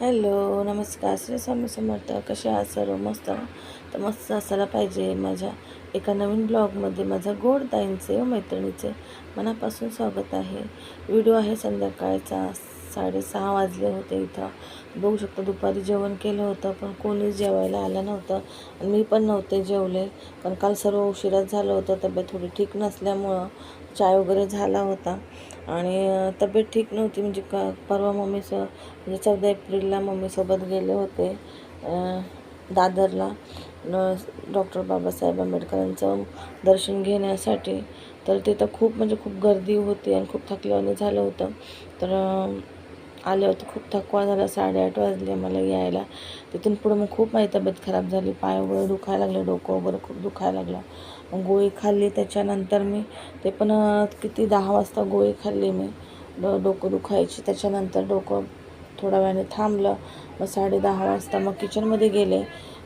Hello नमस्कार. श्री स्वामी समर्थ. कसे आहात सर्व? मस्त. तर मस्त असायला पाहिजे माझ्या एका नवीन ब्लॉगमध्ये माझ्या गोड ताईंचे व मैत्रिणीचे मनापासून स्वागत आहे. व्हिडिओ आहे संध्याकाळचा. साडेसहा वाजले होते इथं. बघू शकतो दुपारी जेवण केलं होतं पण कोणीच जेवायला आलं नव्हतं आणि मी पण नव्हते जेवले. पण काल सर्व उशिराच झालं होतं. तब्येत थोडी ठीक नसल्यामुळं चाय वगैरे झाला होता. आणि तब्येत ठीक नव्हती. म्हणजे का परवा मम्मीसं म्हणजे चौदा एप्रिलला मम्मीसोबत गेले होते दादरला. डॉक्टर बाबासाहेब आंबेडकरांचं दर्शन घेण्यासाठी. तर तिथं खूप म्हणजे खूप गर्दी होती आणि खूप थकल्याने झालं होतं. तर अं, आले होते खूप थकवा झाला साडेआठ वाजले मला यायला. तिथून पुढं मग खूप माझी तब्येत खराब झाली. पाय वगैरे दुखायला लागले डोकं वगैरे खूप दुखायला लागलं. मग गोळी खाल्ली त्याच्यानंतर मी ते पण किती दहा वाजता गोळी खाल्ली मी. ड डोकं दुखायची त्याच्यानंतर डोकं थोड्या वेळाने थांबलं. मग साडे दहा वाजता मग किचनमध्ये गेले.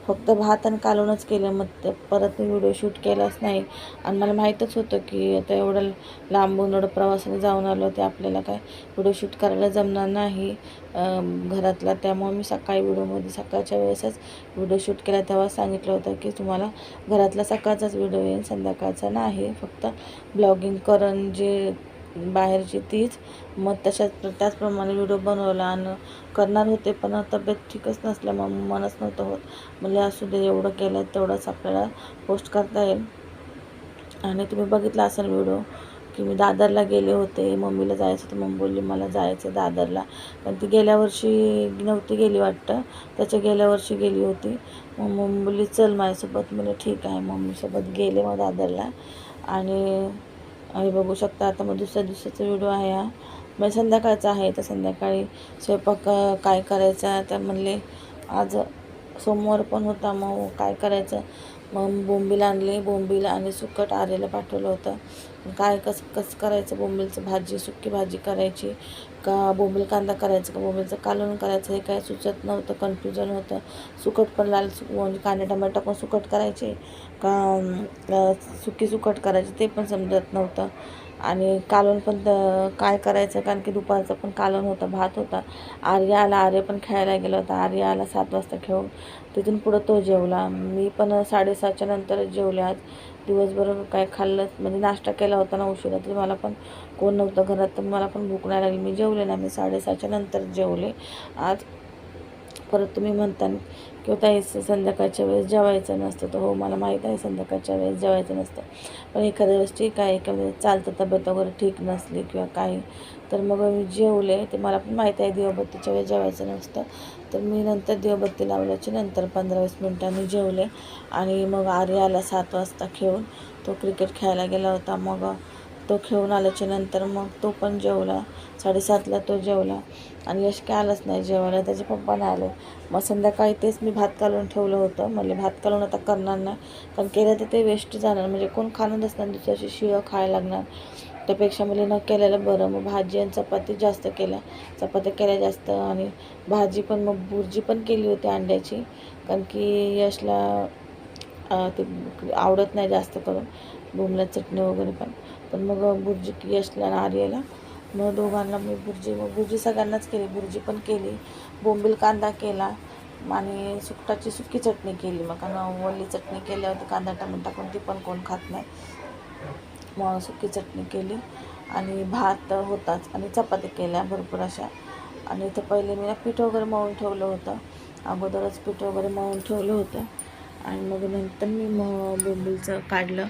फक्त भात आणि कालवणच केलं मग परत मी व्हिडिओ शूट केलाच नाही. आणि मला माहीतच होतं की आता एवढं लांबून एवढं प्रवासाने जाऊन आलो ते आपल्याला काय व्हिडिओ शूट करायला जमणार नाही. घरातला त्यामुळे मी सकाळी व्हिडिओमध्ये सकाळच्या वेळेसच व्हिडिओ शूट केला. तेव्हा सांगितलं होतं की तुम्हाला घरातला सकाळचाच व्हिडिओ येईल संध्याकाळचा नाही. फक्त ब्लॉगिंग करण जे बाहेरची तीच मग तशाच त्याचप्रमाणे व्हिडिओ बनवला आणि करणार होते पण तब्येत ठीकच नसल्यामुळं मनच नव्हतं होत. म्हणजे असू दे एवढं केलं तेवढंच आपल्याला पोस्ट करता येईल. आणि तुम्ही बघितला असेल व्हिडिओ की मी दादरला गेले होते मम्मीला जायचं होतं मम्मी बोलली मला जायचं आहे दादरला. पण ती गेल्या वर्षी नव्हती गेली वाटतं. त्याच्या गेल्या वर्षी गेली होती. मग मम्मी बोलली चल माझ्यासोबत. म्हणजे ठीक आहे. मम्मीसोबत गेले मग दादरला. आणि हे बघू शकता आता मग दुसऱ्या दिवसाचा व्हिडिओ आहे हा. मग संध्याकाळचं आहे तर संध्याकाळी स्वयंपाक काय करायचा? तर म्हणले आज सोमवार पण होता मग काय करायचं? मग बोंबील आणले बोंबीला आणि सुकट आरेला पाठवलं होतं. काय कसं कसं करायचं बोंबीलचं भाजी? सुकी भाजी करायची का बोंबील कांदा करायचं? का बोंबीलचं कालवण करायचं? हे काय सुचत नव्हतं कन्फ्युजन होतं. सुकट पण लाल सुक म्हणजे कांदे टमाटर पण सुकट करायचे का सुकी सुकट करायची ते पण समजत नव्हतं. आणि कालवण पण काय करायचं? कारण की दुपारचं पण कालवण होतं भात होता. आर्या आला आर्य पण खेळायला गेला होता. आर्या आला सात वाजता खेळून. तिथून पुढं तो जेवला. मी पण साडेसातच्या नंतर जेवले आज. दिवसभर काय खाल्लं म्हणजे नाश्ता केला होता ना उशिरा तरी मला पण कोण नव्हतं घरात तर मला पण भूक नाही लागली. मी जेवले ना मी साडेसहाच्या नंतर जेवले. आज परत तुम्ही म्हणता किंवा ताई संध्याकाळच्या वेळेस जेवायचं नसतं. तर हो मला माहीत आहे संध्याकाळच्या वेळेस जेवायचं नसतं. पण एखाद्या वेळेस ठीक आहे एका वेळेस चालतं तब्येत वगैरे ठीक नसली किंवा काही. तर मग मी जेवले ते मला पण माहीत आहे दिवबत्तीच्या वेळेस जेवायचं नसतं. तर मी नंतर दिवबत्ती लावल्याची नंतर पंधरा वीस मिनटांनी जेवले. आणि मग आर्य आला सात वाजता खेळून तो क्रिकेट खेळायला गेला होता. मग तो खेळून आल्याच्यानंतर मग तो पण जेवला. साडेसातला तो जेवला. आणि यश काय आलंच नाही जेवायला. त्याचे पप्पा नाही आले. मग संध्याकाळी तेच मी भात कालवून ठेवलं होतं. म्हणजे भात कालवून आता करणार नाही. कारण केलं तर ते वेस्ट जाणार. म्हणजे कोण खाणार असणार दुसऱ्याशी शिळं खायला लागणार. त्यापेक्षा मला न केलेलं बरं. मग भाजी आणि चपाती जास्त केल्या. चपात्या केल्या जास्त. आणि भाजी पण मग भुर्जी पण केली होती अंड्याची. कारण की यशला ते आवडत नाही जास्त करून. बोंबला चटणी वगैरे पण. पण मग बुर्जी यशला आर्यला. मग दोघांना मी बुर्जी मग बुर्जी सगळ्यांनाच केली. बुर्जी पण केली. बोंबील कांदा केला आणि सुकटाची सुकी चटणी केली. मग कारण वल्ली चटणी केल्यावरती कांदा टमाटा टाकून ती पण कोण खात नाही. मग सुकी चटणी केली आणि भात होताच आणि चपाती केल्या भरपूर अशा. आणि इथं पहिले मी ना पीठ वगैरे मळून ठेवलं होतं. अगोदरच पीठ वगैरे मळून ठेवलं होतं. आणि मग नंतर मी मग बोंबीलचं काढलं.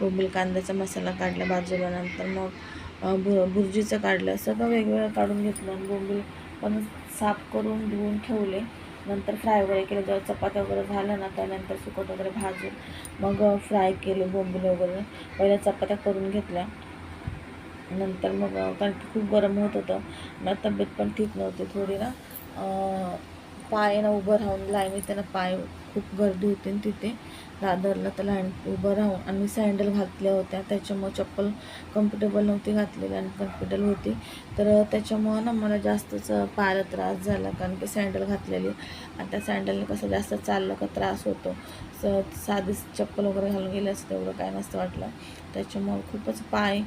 बोंबील कांद्याचा मसाला काढला बाजूला मग भु भुर्जीचं काढलं. सगळं वेगवेगळं काढून घेतलं आणि बोंबील पण साफ करून धुवून ठेवले. नंतर फ्राय वगैरे केलं. जेव्हा चपात्या वगैरे झालं ना त्यानंतर सुकट वगैरे भाजून मग फ्राय केले बोंबील वगैरे. पहिल्या चपात्या करून घेतल्या. नंतर मग कारण की खूप गरम होत होतं. मला तब्येत पण ठीक नव्हती थोडी ना. पाय ना उभं राहून लाईनीत त्यांना पाय खूप गर्दी होती तिथे. दादरला तर लाईन उभं राहून आणि सँडल घातल्या होत्या. त्याच्यामुळं चप्पल कम्फर्टेबल नव्हती घातलेली आणि कम्फर्टेबल होती. तर त्याच्यामुळं ना मला जास्तच पायाला त्रास झाला. कारण की सँडल घातलेली. आणि त्या सँडलने कसं जास्त चाललं का त्रास होतो. स साधी चप्पल वगैरे घालून गेले असते. तेवढं काय नसतं वाटलं. त्याच्यामुळं खूपच पाय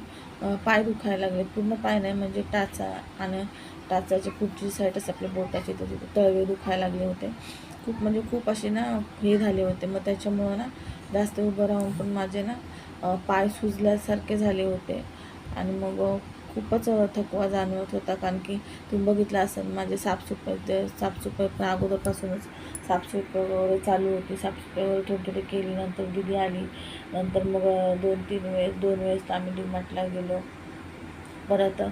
पाय दुखायला लागले. पूर्ण पाय नाही म्हणजे टाचा आणि टाचाची पुढची असते आपल्या बोटाची तर तिथे तळवे दुखायला लागले होते. खूप म्हणजे खूप असे ना हे झाले होते. मग त्याच्यामुळं ना जास्त उभं राहून पण माझे ना पाय सुजल्यासारखे झाले होते. आणि मग खूपच थकवा जाणवत होता. कारण की तुम्ही बघितलं असेल माझे साफसफाई ते साफसफाई पण अगोदरपासूनच साफसफाई वगैरे चालू होती. साफसफाई वगैरे थोडी थोडी केली नंतर दिदी आली. नंतर मग दोन तीन वेळेस दोन वेळेस आम्ही डीमार्टला गेलो. परत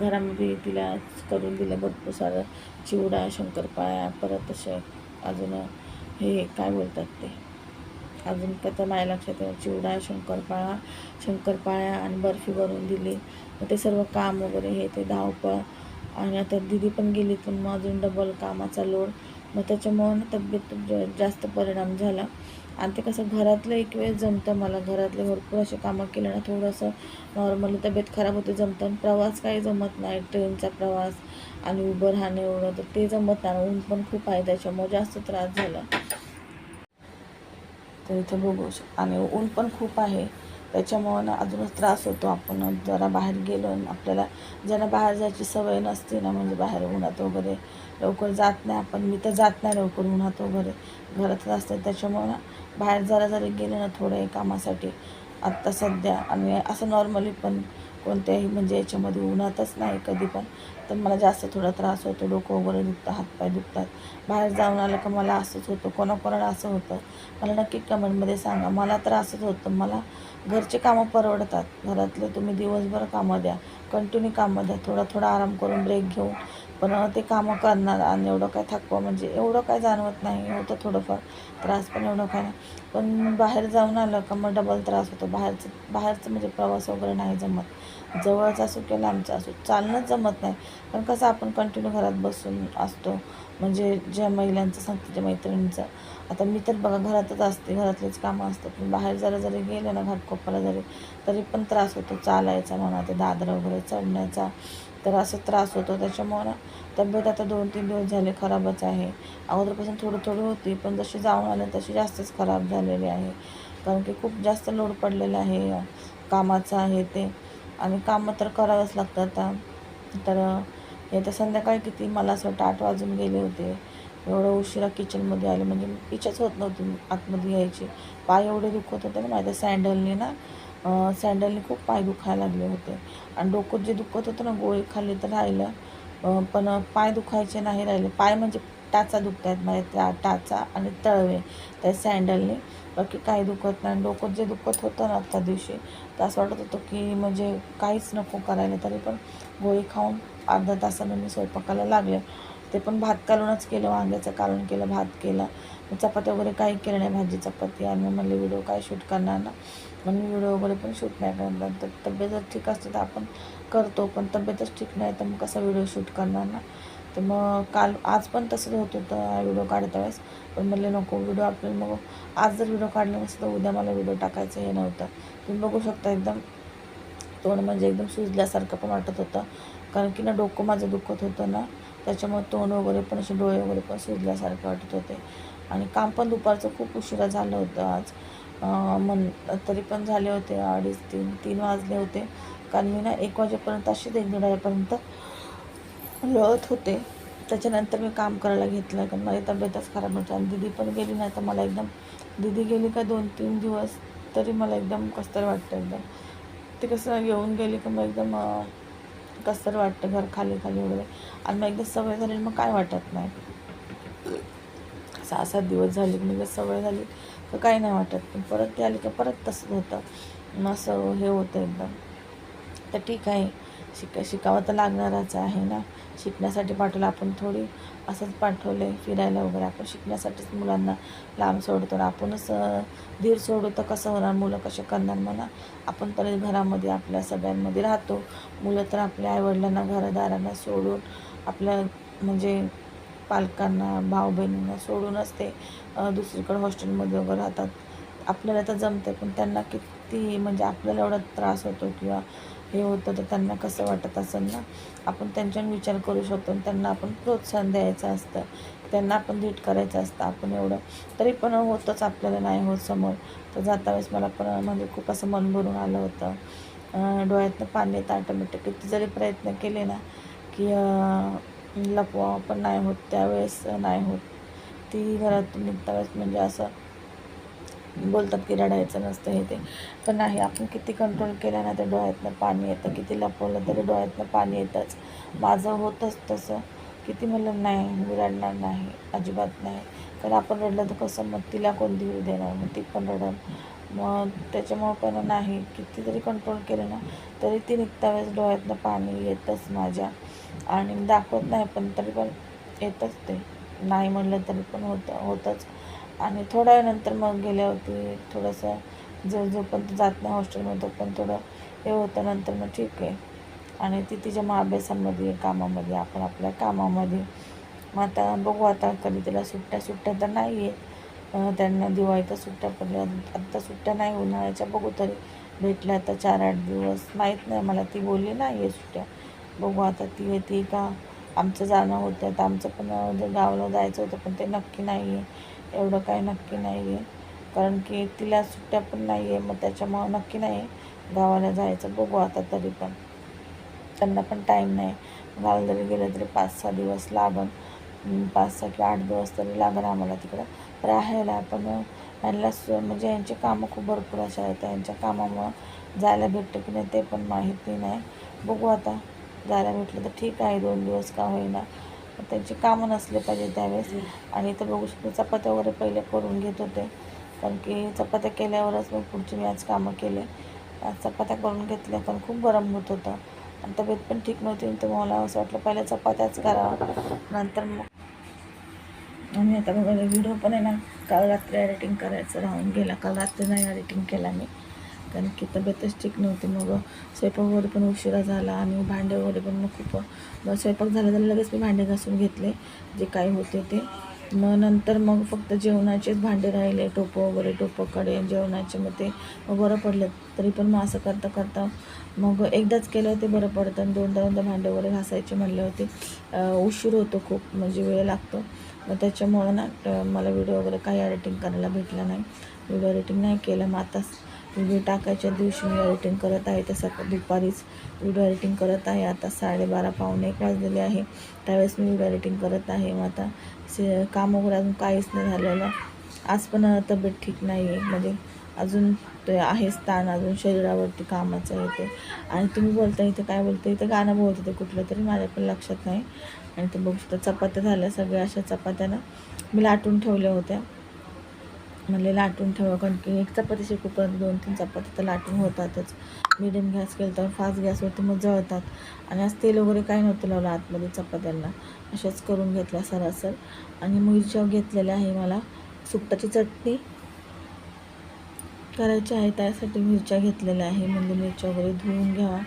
घरामध्ये तिला करून दिलं. भरपूर सारं चिवडा शंकरपाळ्या परत असे अजून हे काय बोलतात ते? अजून का माझ्या लक्षात येईल चिवडा शंकरपाळा शंकरपाळ्या आणि बर्फी बनवून दिली. मग ते सर्व काम वगैरे हे ते धावपळ. आणि आता दिदी पण गेली तर मग अजून डबल कामाचा लोड मग त्याच्यामुळं तब्येत ज- जास्त परिणाम झाला. आणि ते कसं घरातलं एक वेळ जमतं मला. घरातले भरपूर असे कामं केलं ना थोडंसं नॉर्मली तब्येत खराब होते जमतं. आणि प्रवास काही जमत नाही ट्रेनचा प्रवास आणि उभं राहणं एवढं तर ते जमत नाही. ऊन पण खूप आहे त्याच्यामुळे जास्त त्रास झाला. तर इथं बघू शक आणि ऊन पण खूप आहे. त्याच्यामुळं ना अजूनच त्रास होतो. आपण जरा बाहेर गेलो आपल्याला ज्यांना बाहेर जायची सवय नसते ना म्हणजे बाहेर उन्हात वगैरे लवकर जात नाही. आपण मी तर जात नाही लवकर उन्हात वगैरे. घरातच असते. त्याच्यामुळं ना बाहेर जरा जरी गेलो ना थोडं कामासाठी आत्ता सध्या आणि असं नॉर्मली पण कोणत्याही म्हणजे याच्यामध्ये उन्हातच नाही कधी पण तर मला जास्त थोडा त्रास होतो. डोकं वगैरे दुखतं हातपाय दुखतात. बाहेर जाऊन आलं का मला असंच होतं. कोणाकोणाला असं होतं. मला नक्की कमेंटमध्ये सांगा. मला तर असंच होतं. मला घरचे कामं परवडतात. घरातले तुम्ही दिवसभर कामं द्या. कंटिन्यू कामं द्या. थोडा थोडा आराम करून ब्रेक घेऊन. पण ते कामं करणार आणि एवढं काय थकवा म्हणजे एवढं काय जाणवत नाही. होतं थोडंफार. त्रास पण एवढं काय नाही. पण बाहेर जाऊन आलं का मग डबल त्रास होतो. बाहेरचं बाहेरचं म्हणजे प्रवास वगैरे नाही जमत. जवळचा असो किंवा लांबचा असो चालणंच जमत नाही. पण कसं आपण कंटिन्यू घरात बसून असतो. म्हणजे ज्या महिलांचं सांगते ज्या मैत्रिणींचं. आता मी तर बघा घरातच असते. घरातलेच कामं असतात. पण बाहेर जरा जरी गेलं ना घाटकोपाला जरी तरी पण त्रास होतो. चालायचा म्हणा ते दादर वगैरे चढण्याचा तर असं त्रास होतो. त्याच्यामुळं तब्येत आता दोन तीन दिवस झाले खराबच आहे. अगोदरपासून थोडी थोडी होती पण जशी जाऊन आले तशी जास्तच खराब झालेली आहे. कारण की खूप जास्त लोड पडलेला आहे. कामाचं आहे ते. आणि कामं तर करावंच लागतं आता. तर हे तर संध्याकाळी किती मला असं वाटतं आठ वाजून गेले होते. एवढं उशिरा किचनमध्ये आले. म्हणजे इच्छाच होत नव्हती आतमध्ये यायची. पाय एवढे दुखत होते ना माझ्या सँडलने ना सँडलने खूप पाय दुखायला लागले होते. आणि डोकं जे दुखत होतं ना गोळी खाल्ली तर राहिलं. पण पाय दुखायचे नाही राहिले. पाय म्हणजे टाचा दुखत आहेत माझ्या म्हणजे त्या टाचा आणि तळवे. त्या सँडलने बाकी काही दुखत नाही. डोकं जे दुखत होतं ना त्या दिवशी तर असं वाटत होतं की म्हणजे काहीच नको करायला. तरी पण गोळी खाऊन अर्धा तासानं मी स्वयंपाकाला लागले. ते पण भात कालूनच केलं वांग्याचं कालून केलं भात केला. चपात्या वगैरे काही केलं नाही भाजी चपाती. आणि मग म्हणले व्हिडिओ काय शूट करणार ना? मग मी व्हिडिओ वगैरे पण शूट नाही करणार. तर तब्येत जर ठीक असते तर आपण करतो पण तब्येतच ठीक नाही तर मग कसा व्हिडिओ शूट करणार ना? तर मग काल आज पण तसंच होत होतं व्हिडिओ काढता वेळेस पण म्हणले नको व्हिडिओ आपल्याला मग आज जर व्हिडिओ काढला नसतं तर उद्या मला व्हिडिओ टाकायचं हे नव्हतं. तुम्ही बघू शकता एकदम तोंड म्हणजे एकदम सुजल्यासारखं पण वाटत होतं. कारण की ना डोकं माझं दुखत होतं ना त्याच्यामुळे तोंड वगैरे पण असे डोळे वगैरे पण सुजल्यासारखे वाटत होते. आणि काम पण दुपारचं खूप उशिरा झालं होतं आज. मन तरी पण झाले होते अडीच तीन तीन वाजले होते. कारण मी ना एक वाजेपर्यंत अशीच एक दीड वाजेपर्यंत लळत होते. त्याच्यानंतर मी काम करायला घेतलं. कारण माझी तब्येतच खराब होती आणि दिदी पण गेली नाही. तर मला एकदम दिदी गेली का दोन तीन दिवस तरी मला एकदम कस्तर वाटतं एकदम. ते कसं येऊन गेली की मग एकदम कस्तर वाटतं घर खाली खाली वगैरे. आणि मग एकदा सवय झाली मग काय वाटत नाही. सहा सात दिवस झाले की मग सवय झाली तर काही नाही वाटत. पण परत ते आली का परत तसंच होतं. मग असं हे होतं एकदम. तर ठीक आहे. शिका शिकावं तर लागणारच आहे ना. शिकण्यासाठी पाठवलं. आपण थोडी असंच पाठवलं फिरायला वगैरे. आपण शिकण्यासाठीच मुलांना लांब सोडतो आपणच धीर सोडू तर कसं होणार? मुलं कसे करणार म्हणा? आपण तरी घरामध्ये आपल्या सगळ्यांमध्ये राहतो. मुलं तर आपल्या आईवडिलांना घरदारांना सोडून आपल्या म्हणजे पालकांना भाऊ बहिणींना सोडूनच ते दुसरीकडे हॉस्टेलमध्ये वगैरे राहतात. आपल्याला तर जमते पण त्यांना किती म्हणजे आपल्याला एवढा त्रास होतो किंवा हे होतं तर त्यांना कसं वाटत असेल ना? आपण त्यांच्यावर विचार करू शकतो आणि त्यांना आपण प्रोत्साहन द्यायचं असतं. त्यांना आपण धीट करायचं असतं. आपण एवढं. तरी पण होतंच आपल्याला नाही होत समोर. तर जाता वेळेस मला पण म्हणजे खूप असं मन भरून आलं होतं. डोळ्यातनं पाणी येतं ऑटोमॅटिक किती जरी प्रयत्न केले ना की लपवा पण नाही होत. त्यावेळेस नाही होत. ती घरातून निघता वेळेस म्हणजे असं बोलतात की रडायचं नसतं हे ते. पण नाही आपण किती कंट्रोल केलं ना तर डोळ्यातनं पाणी येतं. किती लपवलं तरी डोळ्यातनं पाणी येतंच. माझं होतंच तसं. किती म्हणलं नाही मी रडणार नाही. अजिबात नाही. कारण आपण रडलं तर कसं मग तिला कोण धीर देणार? मग ती पण रडल. मग त्याच्यामुळं पण नाही. किती जरी कंट्रोल केलं ना तरी ती निघता वेळेस डोळ्यातनं पाणी येतंच माझ्या. आणि दाखवत नाही पण तरी पण येतंच ते. नाही म्हणलं तरी पण होतं होतंच. आणि थोड्या वेळानंतर मग गेल्यावरती थोडंसं जो जोपर्यंत जात नाही हॉस्टेलमध्ये तोपर्यंत थोडं हे होतं. नंतर मग ठीक आहे. आणि ती तिच्या मग अभ्यासामध्ये कामामध्ये आपण आपल्या कामामध्ये. मग आता बघू आता कधी तिला सुट्ट्या सुट्ट्या तर नाही आहे त्यांना दिवाळीच्या सुट्ट्या पडल्या. आत्ता सुट्ट्या नाही उन्हाळ्याच्या बघू तरी. भेटल्या आता चार आठ दिवस. माहीत नाही मला. ती बोलली नाही आहे सुट्ट्या. बघू आता ती येते का? आमचं जाणं होतं. तर आमचं पण गावाला जायचं होतं पण ते नक्की नाही आहे एवढं काय नक्की नाही आहे कारण की तिला सुट्ट्या पण नाही आहे मग त्याच्यामुळं नक्की नाही आहे गावाला जायचं बघू आता तरी पण. त्यांना पण टाईम नाही. गावाला जरी गेलं तरी पाच सहा दिवस लागन. पाच सहा किंवा आठ दिवस तरी लागन आम्हाला तिकडं. राहायला पण यांना म्हणजे यांची कामं खूप भरपूर अशा आहेत. यांच्या कामामुळं जायला भेटतं की नाही ते पण माहिती नाही. बघू आता. जायला भेटलं तर ठीक आहे दोन दिवस का होईना. त्यांची कामं नसले पाहिजे त्यावेळेस. आणि इथं बघू शकतो चपात्या वगैरे पहिले करून घेत होते. कारण की चपात्या केल्यावरच मग पुढची मी आज कामं केले. आज चपात्या करून घेतल्या पण खूप गरम होत होतं. आणि तब्येत पण ठीक नव्हती तर मला असं वाटलं पहिल्या चपात्याच करावा. नंतर मग आणि आता बघायला व्हिडिओ पण आहे ना काल रात्री एडिटिंग करायचं राहून गेला. काल रात्री नाही एडिटिंग केला मी. कारण की तब्येतच ठीक नव्हती. मग स्वयंपाक वगैरे पण उशिरा झाला आणि भांडे वगैरे पण मग खूप मग स्वयंपाक झाला तर लगेच मी भांडे घासून घेतले जे काही होते ते. मग नंतर मग फक्त जेवणाचेच भांडे राहिले टोपं वगैरे टोपकडे जेवणाचे. मग ते मग बरं पडलं. तरी पण मग असं करता करता मग एकदाच केलं होते बरं पडतं. आणि दोनदा दोनदा भांडे वगैरे घासायचे म्हणले होते. उशीर होतो खूप म्हणजे वेळ लागतो. मग त्याच्यामुळं ना मला व्हिडिओ वगैरे काही एडिटिंग करायला भेटला नाही. व्हिडिओ एडिटिंग नाही केलं. मग आताच व्हिडिओ टाकायच्या दिवशी मी एडिटिंग करत आहे. तसं दुपारीच व्हिडिओ एडिटिंग करत आहे. आता साडेबारा पावणे एक वाजलेले आहे. त्यावेळेस मी व्हिडिओ एडिटिंग करत आहे. मग आता से काम वगैरे अजून काहीच नाही झालेलं. आज पण तब्येत ठीक नाही आहे म्हणजे अजून ते आहेच ताण अजून शरीरावरती कामाचं येते आणि तुम्ही बोलता इथे काय बोलता इथे गाणं बोलत होते कुठलं तरी. माझ्या पण लक्षात नाही. आणि ते बघू शकता चपात्या झाल्या. सगळ्या अशा चपात्यानं मी लाटून ठेवल्या होत्या. म्हणले लाटून ठेवा कारण की एक चपाती शेकूपर्यंत दोन तीन चपाती तर लाटून होतातच. मिडियम गॅस केलं तर फास्ट गॅसवरती मग जळतात. आणि आज तेल वगैरे काही नव्हतं लावलं आतमध्ये चपात्यांना. अशाच करून घेतल्या सरासर. आणि मिरच्या घेतलेल्या आहे मला. सुकटाची चटणी करायची आहे त्यासाठी मिरच्या घेतलेल्या आहे. म्हणजे मिरच्या वगैरे धुवून घ्यावा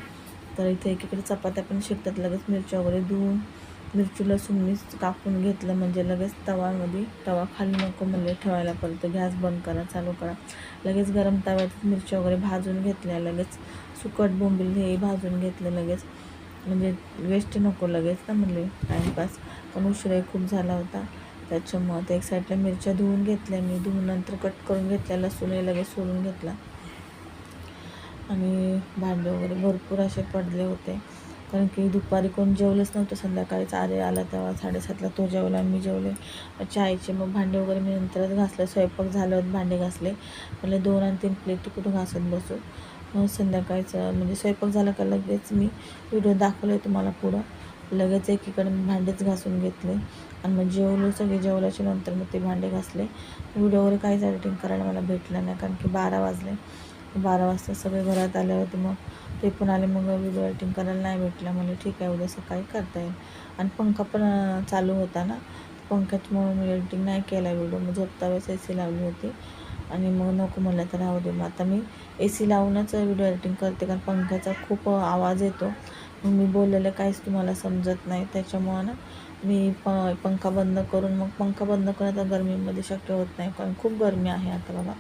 तर इथे एकीकडे चपात्या पण शिकतात लगेच मिरच्या वगैरे धुवून. मिरची लसूण मीच कापून घेतलं म्हणजे लगेच तवामध्ये तवा खाली नको म्हणले ठेवायला परत गॅस बंद करा चालू करा. लगेच गरम तव्यात मिरच्या वगैरे भाजून घेतल्या लगेच सुकट बोंबील हे भाजून घेतलं लगेच. म्हणजे वेस्ट नको लगेच ना म्हणले टाईमपास पण उशिराही खूप झाला होता. त्याच्यामुळं ते एक साईडला मिरच्या धुवून घेतल्या मी धुवून नंतर कट करून घेतल्या लसूणही लगेच सोडून घेतला. आणि भांडे वगैरे भरपूर असे पडले होते. कारण की दुपारी कोण जेवलंच नव्हतं. संध्याकाळीच आरे आला तेव्हा साडेसातला तो जेवला मी जेवले. चायचे मग भांडे वगैरे मी नंतरच घासले. स्वयंपाक झालं भांडे घासले. म्हणजे दोन आणि तीन प्लेट कुठं घासत बसू? मग संध्याकाळचं म्हणजे स्वयंपाक झाला का लगेच मी व्हिडिओ दाखवले तुम्हाला पुढं. लगेच एकीकडे भांडेच घासून घेतले. आणि मग जेवलो सगळे जेवल्याच्या नंतर मग ते भांडे घासले. व्हिडिओ वगैरे काहीच एडिटिंग करायला मला भेटलं नाही कारण की बारा वाजले. बारा वाजता सगळे घरात आले होते मग ते पण आले मग व्हिडिओ एडिटिंग करायला नाही भेटलं. म्हणजे ठीक आहे उद्या सकाळी करता येईल. आणि पंखा पण चालू होता ना पंख्याच्यामुळे मी एडिटिंग नाही केला व्हिडिओ मग झोपता वेळेस ए सी लावली होती. आणि मग नको म्हणलं तर राहू दे. मग आता मी ए सी लावूनच व्हिडिओ एडिटिंग करते कारण पंख्याचा खूप आवाज येतो. मग मी बोललेलं काहीच तुम्हाला समजत नाही. त्याच्यामुळं ना मी प पंखा बंद करून मग पंखा बंद करणं गरमीमध्ये शक्य होत नाही कारण खूप गरमी आहे आता बघा.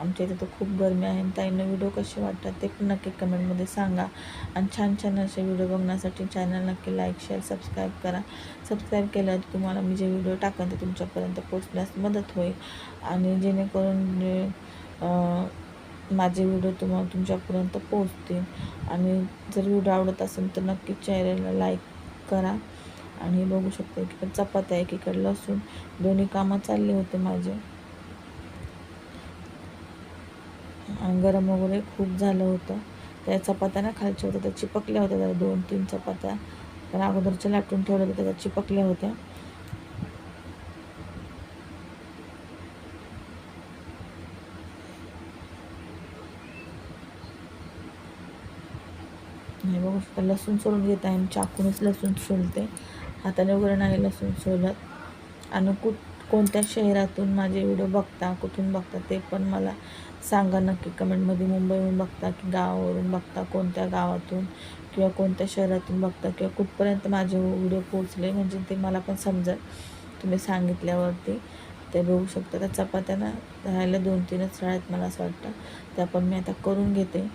आमच्या इथे तर खूप गरमी आहे. आणि ताईंना व्हिडिओ कसे वाटतात ते पण नक्की कमेंटमध्ये सांगा. आणि छान छान असे व्हिडिओ बघण्यासाठी चॅनल नक्की लाईक शेअर सबस्क्राईब करा. सबस्क्राईब केल्यावर तुम्हाला मी जे व्हिडिओ टाकेन ते तुमच्यापर्यंत पोचण्यास मदत होईल. आणि जेणेकरून जे माझे व्हिडिओ तुम्हाला तुमच्यापर्यंत पोचतील आणि जर व्हिडिओ आवडत असेल तर नक्की चॅनलला लाईक करा. आणि बघू बघू शकता एकीकडे चपात्या एकीकडे लसूण. दोन्ही कामं चालले होते माझे. आणि गरम वगैरे खूप झालं होतं. त्या चपात्या ना खालच्या होत्या त्या चिपकल्या होत्या त्या दोन तीन चपात्या. पण अगोदरच्या लाटून ठेवल्या होत्या त्या चिपकल्या होत्या. नाही बघू शकता लसूण सोलून घेत आहे चाकूनच लसूण सोलते. हाताने वगैरे नाही लसूण सोलत. आणि कुठ कोणत्या शहरातून माझे व्हिडिओ बघता कुठून बघता ते पण मला सांगा नक्की कमेंटमध्ये. मुंबईहून बघता की गावावरून बघता कोणत्या गावातून किंवा कोणत्या शहरातून बघता किंवा कुठपर्यंत माझे व्हिडिओ पोचले म्हणजे ते मला पण समजेल. तुम्ही सांगितल्यावरती ते बघू शकता. त्या चपात्याना राहायला दोन तीनच आहेत मला असं वाटतं. त्या पण मी आता करून घेते.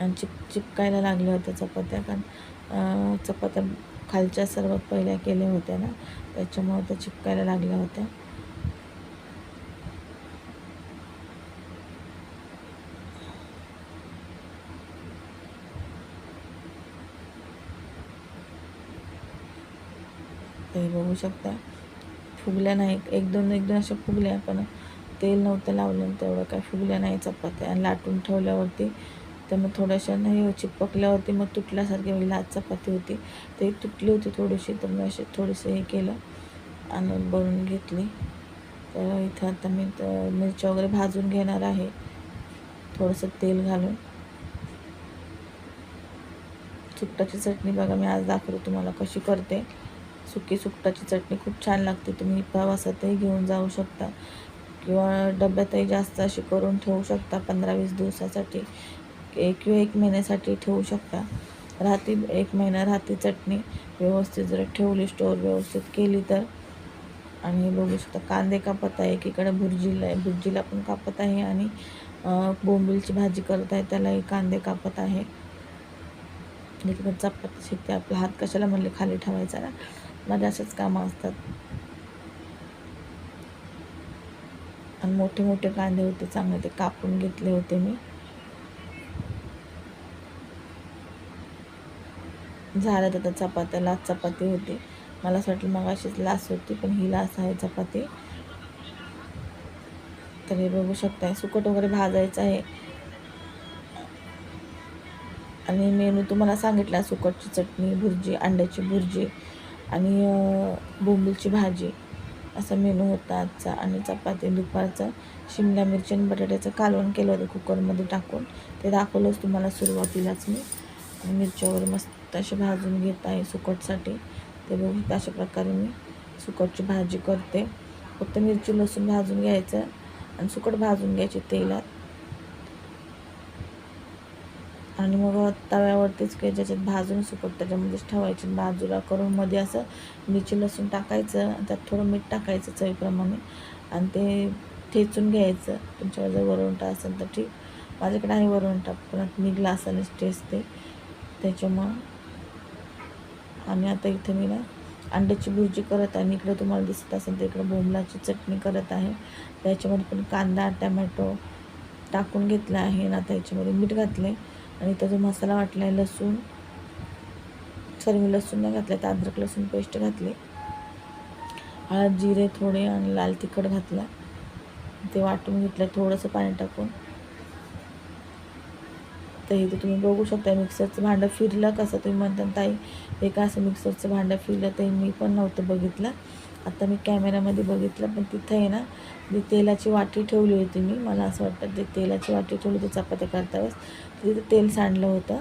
आणि चिप चिपकायला लागल्या होत्या चपात्या कारण चपात्या खालच्या सर्वात पहिल्या केल्या होत्या ना त्याच्यामुळे त्या चिपकायला लागल्या होत्या. ते बघू शकता फुगल्या नाही एक दोन एक दोन अशा फुगल्या पण तेल नव्हतं लावलं तेवढं काय फुगल्या नाही चपात्या. आणि लाटून ठेवल्यावरती तर मग थोड्याशा नाही हो, चिपकल्यावरती मग तुटल्यासारखी वेळी लाच चपाती होती. ते तुटली होती थोडीशी तर मी असे थोडंसं हे केलं आणि बनवून घेतली. तर इथं आता मी मिरच्या वगैरे भाजून घेणार आहे. थोडंसं तेल घालून. सुकटाची चटणी बघा मी आज दाखवतो तुम्हाला कशी करते. सुकी सुकटाची चटणी खूप छान लागते. तुम्ही प्रवासातही घेऊन जाऊ शकता. किंवा डब्यातही जास्त अशी करून ठेवू शकता पंधरा वीस दिवसासाठी. एक किंवा एक महिन्यासाठी ठेवू शकता. राहती एक महिना राहती चटणी व्यवस्थित जर ठेवली स्टोर व्यवस्थित केली तर. आणि बघू शकता कांदे कापत आहे एकीकडे भुर्जीला आहे भुर्जीला पण कापत आहे आणि बोंबिलची भाजी करत आहे त्यालाही कांदे कापत आहे. एकीकडे चपाती शिकते आपला हात कशाला म्हणले खाली ठेवायचा ना? माझ्या असेच कामं असतात. आणि मोठे मोठे कांदे होते चांगले ते कापून घेतले होते मी. झालं तर चपात्या लाच चपाती होती. मला असं वाटलं मग अशीच लास होती पण ही लास आहे चपाती. तर हे बघू शकताय सुकट वगैरे भाजायचं आहे. आणि मेनू तुम्हाला सांगितला सुकटची चटणी भुर्जी अंड्याची भुर्जी आणि बोंबीलची भाजी. असा मेनू होता आजचा. आणि चपाती दुपारचं शिमला मिरची आणि बटाट्याचं कालवण केलं होतं कुकरमध्ये टाकून. ते दाखवलंच तुम्हाला सुरुवातीलाच मी. आणि मिरच्या वगैरे मस्त असे भाजून घेत आहे सुकटसाठी. ते बघू अशा प्रकारे मी सुकटची भाजी करते. फक्त मिरची लसूण भाजून घ्यायचं आणि सुकट भाजून घ्यायची तेलात. आणि मग तव्यावरतीच काही ज्याच्यात भाजून सुकट त्याच्यामध्येच ठेवायची बाजूला करून मध्ये असं मिरची लसूण टाकायचं त्यात थोडं मीठ टाकायचं चवीप्रमाणे आणि ते ठेचून घ्यायचं. तुमच्यावर जर वरवंटा असेल तर ठीक. माझ्याकडे आहे वरवंटा पण मी ग्लासानेच ते. त्याच्यामुळं आणि आता इथे मी ना अंड्याची भुर्जी करत आहे. आणि इकडे तुम्हाला दिसत असेल तर इकडं बोंबलाची चटणी करत आहे. त्याच्यामध्ये पण कांदा टमॅटो टाकून घेतला आहे. ना याच्यामध्ये मीठ घातले आणि इथं जो मसाला वाटला आहे लसूण सॉरी मी लसूण नाही घातलं तर अद्रक लसूण पेस्ट घातली हळद जिरे थोडे आणि लाल तिखट घातला. ते वाटून घेतलं थोडंसं पाणी टाकून. तर इथे तुम्ही बघू शकता. मिक्सरचं भांडं फिरलं कसं तुम्ही म्हणता ताई हे का असं मिक्सरचं भांडं फिरलं? ते मी पण नव्हतं बघितलं. आता मी कॅमेऱ्यामध्ये बघितलं पण तिथं आहे ना जी तेलाची वाटी ठेवली होती मी मला असं वाटतं ते तेलाची वाटी ठेवली होती चपात्या करता वेळेस तिथं तेल सांडलं होतं.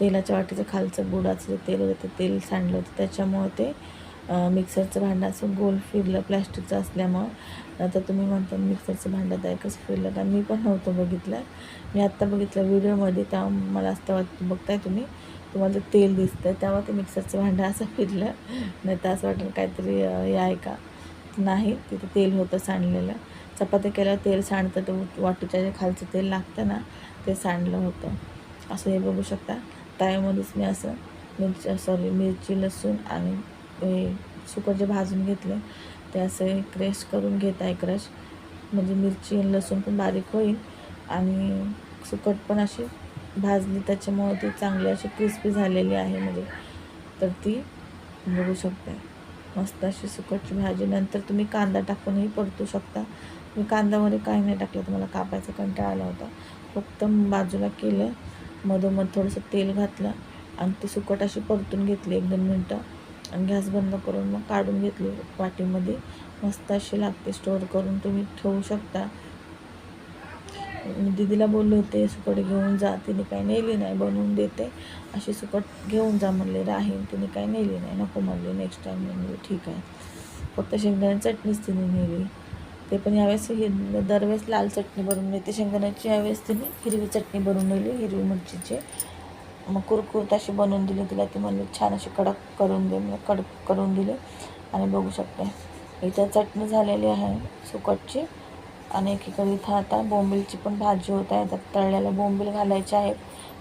तेलाच्या वाटीचं खालचं बुडाचं जे तेल होतं ते तेल सांडलं होतं. त्याच्यामुळं ते मिक्सरचं भांडं असं गोल फिरलं प्लॅस्टिकचं असल्यामुळं. आता तुम्ही म्हणता मिक्सरचं भांडं आहे कसं फिरलं का? मी पण नव्हतं बघितलं. मी आत्ता बघितलं व्हिडिओमध्ये त्या मला असं वाटतं बघताय तुम्ही? तुम्हाला तेल दिसतं तेव्हा ते मिक्सरचं भांडं असं फिरलं. नाही तर असं वाटलं काहीतरी हे आहे का? नाही तिथं तेल होतं सांडलेलं. चपात्या केल्यावर तेल सांडतं तर वाटीच्या जे खालचं तेल लागतं ना ते सांडलं होतं. असं हे बघू शकता. ताव्यामध्येच मी असं मिरची सॉरी मिरची लसूण आणि हे सुकट जे भाजून घेतले. ते असे क्रश करून घेत आहे क्रश. म्हणजे मिरची आणि लसूण पण बारीक होईल. आणि सुकट पण अशी भाजली त्याच्यामुळे ती चांगली अशी क्रिस्पी झालेली आहे म्हणजे. तर ती बघू शकता मस्त अशी सुकटची भाजी. नंतर तुम्ही कांदा टाकूनही परतू शकता. मी कांद्यामध्ये काही नाही टाकलं. तुम्हाला कापायचा कंटाळा आला होता. फक्त बाजूला केलं. मधोमध थोडंसं तेल घातलं. आणि ती सुकट अशी परतून घेतली. एक दोन मिनटं. आणि गॅस बंद करून मग काढून घेतली वाटीमध्ये. मस्त अशी लागते स्टोअर करून. तुम्ही ठेवू शकता. दीदीला बोलले होते सुकट घेऊन जा. तिने काही नेली नाही बनवून देते. अशी सुकट घेऊन जा म्हणले. राहील तिने काही नेली नाही. नको म्हणले. नेक्स्ट टाईम म्हणले ठीक आहे. फक्त शेंगदाणे चटणीच तिने नेली. ते पण यावेळेस हे दरवेळेस लाल चटणी बनवून नेते शेंगदाण्याची यावेळेस तिने हिरवी चटणी बनवून नेली. हिरवी मिरचीची. मग कुरकुरत अशी बनवून दिली. तिला ती म्हणली छान अशी कडक करून दे. मी कडक करून दिली आणि बघू शकते. इथं चटणी झालेली आहे सुकटची. आणि एकीकडे इथं आता बोंबीलची पण भाजी होत आहे. त्यात तळलेल्या बोंबील घालायचे आहेत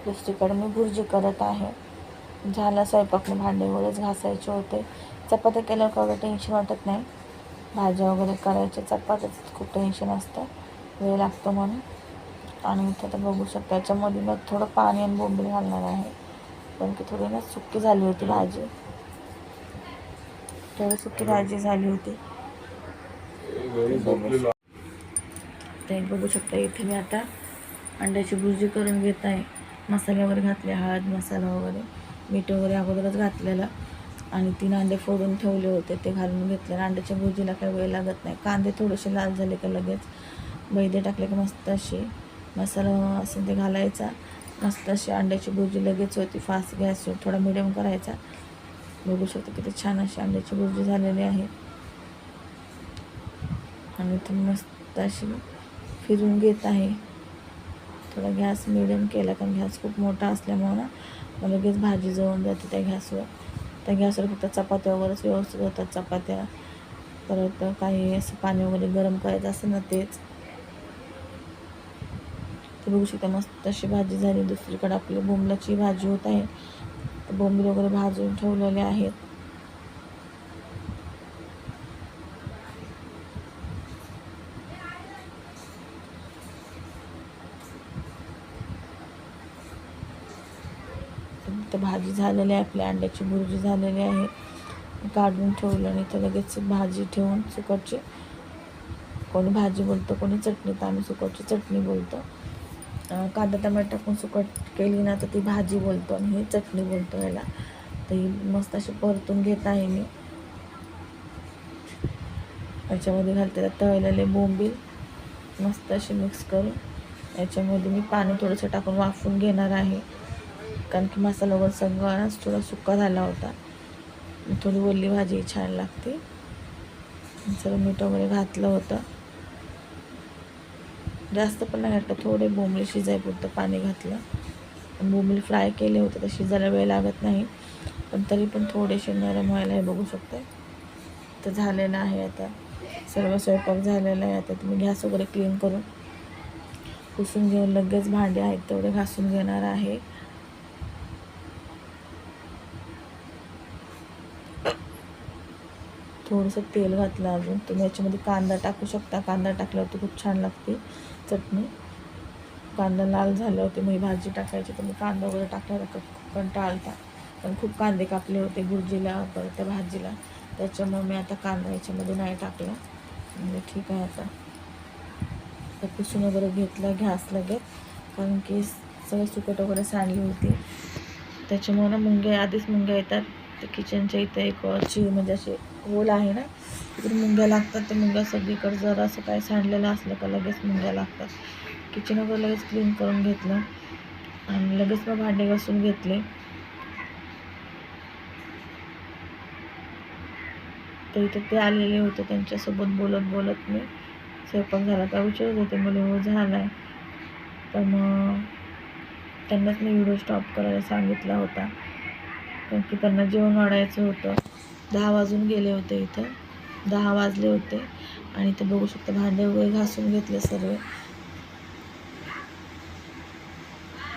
दुसरीकडे मी भुर्जी करत आहे. झाला स्वयंपाक. मी भांडे वगैरेच घासायचे होते. चपात्या केल्यावर काही टेन्शन वाटत नाही. भाज्या वगैरे करायच्या. चपात्याचं खूप टेन्शन असतं. वेळ लागतो म्हणून. आणि इथं तर बघू शकता. याच्यामध्ये मग थोडं पाणी आणि बोंबील घालणार आहे. कारण की थोडी ना सुकी झाली होती भाजी. थोडी सुकी भाजी झाली होती. ते बघू शकता इथे मी आता अंड्याची भुर्जी करून घेत आहे. मसाले वगैरे घातले हळद मसाला वगैरे मीठ वगैरे अगोदरच घातलेलं. आणि तीन अंडे फोडून ठेवले होते ते घालून घेतले आणि अंड्याच्या भुर्जीला काही वेळ लागत नाही. कांदे थोडेसे लाल झाले का लगेच. बैदे टाकले की मस्त अशी मसाला असेल ते घालायचा. मस्त अशी अंड्याची भुर्जी लगेच होती फास्ट गॅसवर थोडा मिडियम करायचा. बघू शकतो किती छान अशी अंड्याची भुर्जी झालेली आहे. आणि ती मस्त अशी फिरून घेत आहे. थोडा गॅस मिडियम केला कारण गॅस खूप मोठा असल्यामुळं ना लगेच भाजी जळून जाते त्या गॅसवर. त्या गॅसवर फक्त चपात्या वगैरेच व्यवस्थित होतात चपात्या परत काही असं पाणी वगैरे गरम करायचं असेल ना तेच. ते बघू शकता मस्त अशी भाजी झाली. दुसरीकडे आपली बोंबलाची भाजी होत आहे. बोंबील वगैरे भाजून ठेवलेले आहेत. तर भाजी झालेली आहे आपल्या अंड्याची भुर्जी झालेली आहे. काढून ठेवलं आणि तर लगेच भाजी ठेवून सुकटची. कोणी भाजी बोलतं कोणी चटणी तर आम्ही सुकटची चटणी बोलतो. कांदा टमाटर टाकून सुकट केली ना तर ती भाजी बोलतो आणि ही चटणी बोलतो याला. तर ही मस्त अशी परतून घेत आहे मी. याच्यामध्ये घालते तळलेले बोंबील. मस्त असे मिक्स करून. याच्यामध्ये मी पाणी थोडंसं टाकून वाफून घेणार आहे. कारण की मसाला वगैरे सगळाच थोडा सुका झाला होता. थोडी ओली भाजी छान लागते. सगळं मीठ वगैरे घातलं होतं. जास्त पण नाही घातलं थोडे बोंबले शिजायपुरतं पाणी घातलं. बोंबले फ्राय केले होते तर शिजायला वेळ लागत नाही. पण तरी पण थोडेसे नरम व्हायला हे बघू शकते तर झालेलं आहे आता. सर्व स्वयंपाक झालेला आहे आता. तुम्ही गॅस वगैरे क्लीन करून पुसून घेऊन लगेच भांडे आहेत तेवढे घासून घेणार आहे. थोडंसं तेल घातलं अजून. तुम्ही याच्यामध्ये कांदा टाकू शकता. कांदा टाकल्यावरती खूप छान लागते चटणी. कांदा लाल झाल्यावरती मग भाजी टाकायची तर मी कांदा वगैरे टाकल्यावर खूप कंटाळा आलता पण खूप कांदे कापले होते भुर्जीला परत त्या भाजीला. त्याच्यामुळे मी आता कांदा याच्यामध्ये नाही टाकला. म्हणजे ठीक आहे आता. तर पुसून वगैरे घेतलं घ्यास लगेच. कारण की सगळं सुकट वगैरे सांडली होती. त्याच्यामुळे ना मुंग्या आधीच मुंग्या येतात. तर किचनच्या इथं एक ची म्हणजे असे होल आहे ना तिकडे मुंग्या लागतात ते मुंग्या सगळीकडे जर असं काय सांडलेलं असलं का लगेच मुंग्या लागतात. किचन वगैरे लगेच क्लीन करून घेतलं आणि लगेच मग भांडे घासून घेतले. तर इथं ते आलेले होते त्यांच्यासोबत बोलत बोलत मी स्वयंपाक झाला. का विचारत होते मुले हो झाला आहे. तर मग त्यांनाच मी व्हिडिओ स्टॉप करायला सांगितला होता. कारण की त्यांना जेवण वाढायचं होतं. दहा वाजून गेले होते इथं. दहा वाजले होते. आणि ते बघू शकता भांडे वगैरे घासून घेतले सर्व.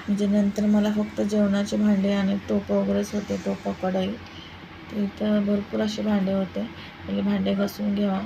म्हणजे नंतर मला फक्त जेवणाचे भांडे आणि टोपं वगैरेच होते टोपं कढई. तर इथं भरपूर असे भांडे होते. म्हणजे भांडे घासून घ्यावा.